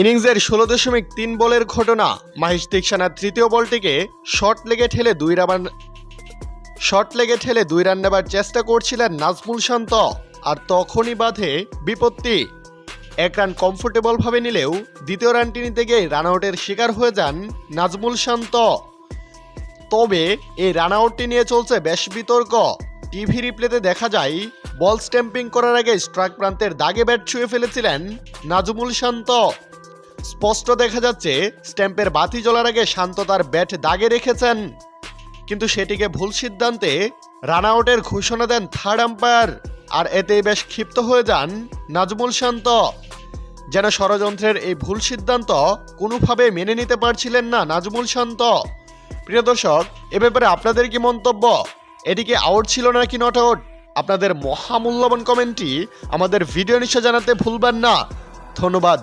ইনিংসের ষোলো দশমিক তিন বলের ঘটনা, মাহিশ দীক্ষানার তৃতীয় বলটিকে শর্ট লেগে ঠেলে দুই রান শর্ট লেগে ঠেলে দুই রান নেবার চেষ্টা করছিলেন নাজমুল শান্ত, আর তখনই বাধে বিপত্তি। এক রান কমফোর্টেবলভাবে নিলেও দ্বিতীয় রানটি নিতে গিয়ে রান আউটের শিকার হয়ে যান নাজমুল শান্ত। তবে এই রান আউটটি নিয়ে চলছে বেশ বিতর্ক। টিভি রিপ্লেতে দেখা যায় বল স্ট্যাম্পিং করার আগে স্ট্রাইক প্রান্তের দাগে ব্যাট ছুঁয়ে ফেলেছিলেন নাজমুল শান্ত। স্পষ্ট দেখা যাচ্ছে, স্ট্যাম্পের বাতি জ্বলার আগে শান্ত তার ব্যাট দাগে রেখেছেন। কিন্তু সেটিকে ভুল সিদ্ধান্তে রান আউটের ঘোষণা দেন থার্ড আম্পায়ার। আর এতেই বেশ ক্ষিপ্ত হয়ে যান নাজমুল শান্ত। যেন ষড়যন্ত্রের এই ভুল সিদ্ধান্ত কোনোভাবে মেনে নিতে পারছিলেন না নাজমুল শান্ত। প্রিয় দর্শক, এ ব্যাপারে আপনাদের কি মন্তব্য? এটিকে আউট ছিল নাকি নট আউট আপনাদের মহামূল্যবান কমেন্টটি আমাদের ভিডিও নিশ্চয় জানাতে ভুলবেন না। ধন্যবাদ।